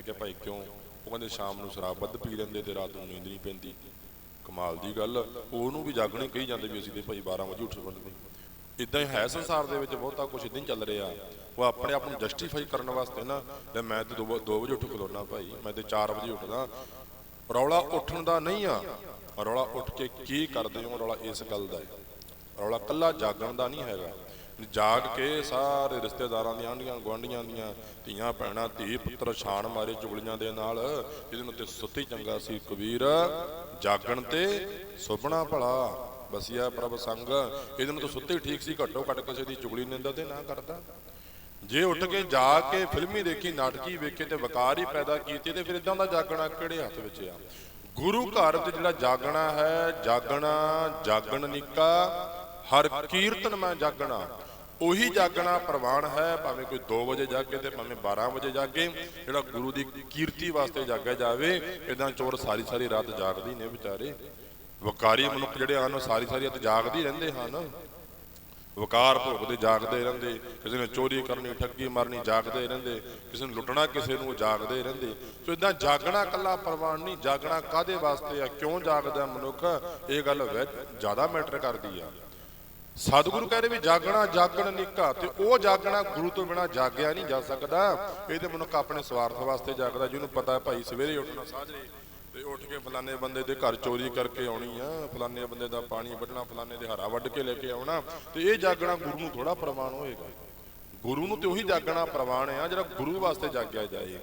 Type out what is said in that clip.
ਮੈਂ ਕਿਹਾ ਭਾਈ ਕਿਉਂ? ਉਹ ਕਹਿੰਦੇ ਸ਼ਾਮ ਨੂੰ ਸ਼ਰਾਬ ਵੱਧ ਪੀ ਲੈਂਦੇ ਤੇ ਰਾਤ ਨੂੰ ਨੀਂਦ ਨਹੀਂ ਪੈਂਦੀ। ਕਮਾਲ ਦੀ ਗੱਲ, ਉਹਨੂੰ ਵੀ ਜਾਗਣੇ ਕਹੀ ਜਾਂਦੇ ਵੀ ਅਸੀਂ ਤੇ ਭਾਈ 12 ਵਜੇ ਉੱਠ ਸਕਦੇ ਇਦਾਂ ਹੀ ਹੈ ਸੰਸਾਰ ਦੇ ਵਿੱਚ ਬਹੁਤਾ ਕੁਝ ਇਦਾਂ ਹੀ ਚੱਲ ਰਿਹਾ। ਉਹ ਆਪਣੇ ਆਪ ਨੂੰ ਜਸਟੀਫਾਈ ਕਰਨ ਵਾਸਤੇ ਨਾ, ਲੈ ਮੈਂ ਤੇ 2 ਵਜੇ ਉੱਠ ਖਲੋਣਾ ਭਾਈ, ਮੈਂ ਤੇ 4 ਵਜੇ ਉੱਠਦਾ। ਰੌਲਾ ਉੱਠਣ ਦਾ ਨਹੀਂ ਆ, ਰੌਲਾ ਉੱਠ ਕੇ ਕੀ ਕਰਦੇ ਹੋ? ਰੌਲਾ ਇਸ ਗੱਲ ਦਾ ਹੈ। ਰੌਲਾ ਕੱਲਾ ਜਾਗਣ ਦਾ ਨਹੀਂ ਹੈਗਾ। ਜਾਗ ਕੇ ਸਾਰੇ ਰਿਸ਼ਤੇਦਾਰਾਂ ਦੀਆਂ ਆਂਢੀਆਂ ਗੁਆਂਢੀਆਂ ਦੀਆਂ ਧੀਆਂ ਭੈਣਾਂ, ਧੀ ਪੁੱਤਰ, ਛਾਣ ਮਾਰੇ ਚੁਗਲੀਆਂ ਦੇ ਨਾਲ ਇਹਦੇ ਨੂੰ ਤੇ ਸੁੱਤੀ ਚੰਗਾ ਸੀ ਕਬੀਰ, ਜਾਗਣ ਤੇ ਸੁਪਨਾ ਭਲਾ ਬਸਿਆ ਪ੍ਰਭ ਸੰਗ। ਇਹਦੇ ਨੂੰ ਤਾਂ ਸੁੱਤੇ ਠੀਕ ਸੀ, ਘੱਟੋ ਘੱਟ ਕਿਸੇ ਦੀ ਚੁਗਲੀ ਨਿੰਦਾ ਤੇ ਨਾ ਕਰਦਾ। ਜੇ ਉੱਠ ਕੇ ਜਾ ਕੇ ਫਿਲਮੀ ਦੇਖੀ, ਨਾਟਕੀ ਵੇਖੇ ਤੇ ਵਕਾਰ ਹੀ ਪੈਦਾ ਕੀਤੀ ਤੇ ਫਿਰ ਇਦਾਂ ਦਾ ਜਾਗਣਾ ਕਿਹੜੇ ਹੱਥ ਵਿੱਚ ਆ? ਗੁਰੂ ਘਰ ਤੇ ਜਿਹੜਾ ਜਾਗਣਾ ਹੈ, ਜਾਗਣਾ, ਜਾਗਣ ਨਿਕਾ, ਹਰ ਕੀਰਤਨ ਮੈਂ ਜਾਗਣਾ। ਉਹੀ ਜਾਗਣਾ ਪ੍ਰਵਾਨ ਹੈ, ਭਾਵੇਂ ਕੋਈ 2 ਵਜੇ ਜਾਗੇ ਤੇ ਭਾਵੇਂ 12 ਵਜੇ ਜਾਗੇ, ਜਿਹੜਾ ਗੁਰੂ ਦੀ ਕੀਰਤੀ ਵਾਸਤੇ ਜਾਗਿਆ ਜਾਵੇ ਇਦਾਂ ਚੋਰ ਸਾਰੀ ਸਾਰੀ ਰਾਤ ਜਾਗਦੀ ਨੇ ਵਿਚਾਰੇ। ਵਕਾਰੀ ਮਨੁੱਖ ਜਿਹੜੇ ਹਨ, ਉਹ ਸਾਰੀ ਸਾਰੀ ਰਾਤ ਜਾਗਦੇ ਰਹਿੰਦੇ ਹਨ। ਵਕਾਰ ਭੋਗਦੇ ਜਾਗਦੇ ਰਹਿੰਦੇ, ਕਿਸੇ ਨੇ ਚੋਰੀ ਕਰਨੀ, ਠੱਗੀ ਮਾਰਨੀ, ਜਾਗਦੇ ਰਹਿੰਦੇ, ਕਿਸੇ ਨੂੰ ਲੁੱਟਣਾ, ਕਿਸੇ ਨੂੰ ਜਾਗਦੇ ਰਹਿੰਦੇ। ਸੋ ਇਦਾਂ ਜਾਗਣਾ ਕੱਲਾ ਪ੍ਰਵਾਨ ਨਹੀਂ, ਜਾਗਣਾ ਕਾਦੇ ਵਾਸਤੇ ਆ, ਕਿਉਂ ਜਾਗਦਾ ਮਨੁੱਖ? ਇਹ ਗੱਲ ਵੈ ਜ਼ਿਆਦਾ ਮੈਟਰ ਕਰਦੀ ਆ। ਸਤਿਗੁਰੂ ਕਹਿੰਦੇ ਵੀ ਜਾਗਣਾ, ਜਾਗਣ ਨਿੱਕਾ, ਤੇ ਉਹ ਜਾਗਣਾ ਗੁਰੂ ਤੋਂ ਬਿਨਾ ਜਾਗਿਆ ਨਹੀਂ ਜਾ ਸਕਦਾ। ਇਹ ਤੇ ਮਨੁੱਖ ਆਪਣੇ ਸਵਾਰਥ ਵਾਸਤੇ ਜਾਗਦਾ, ਜਿਹਨੂੰ ਪਤਾ ਹੈ ਭਾਈ ਸਵੇਰੇ ਉੱਠਣਾ ਸਾਜਰੇ, ਤੇ ਉੱਠ ਕੇ ਫਲਾਣੇ ਬੰਦੇ ਦੇ ਘਰ ਚੋਰੀ ਕਰਕੇ ਆਉਣੀ ਆ, ਫਲਾਣੇ ਬੰਦੇ ਦਾ ਪਾਣੀ ਵੱਢਣਾ, ਫਲਾਣੇ ਦੇ ਹਰਾ ਵੱਢ ਕੇ ਲੈ ਕੇ ਆਉਣਾ, ਤੇ ਇਹ ਜਾਗਣਾ ਗੁਰੂ ਨੂੰ ਥੋੜਾ ਪ੍ਰਵਾਨ ਹੋਏਗਾ। ਗੁਰੂ ਨੂੰ ਤੇ ਉਹੀ ਜਾਗਣਾ ਪ੍ਰਵਾਨ ਆ, ਜਿਹੜਾ ਗੁਰੂ ਵਾਸਤੇ ਜਾਗਿਆ ਜਾਏ।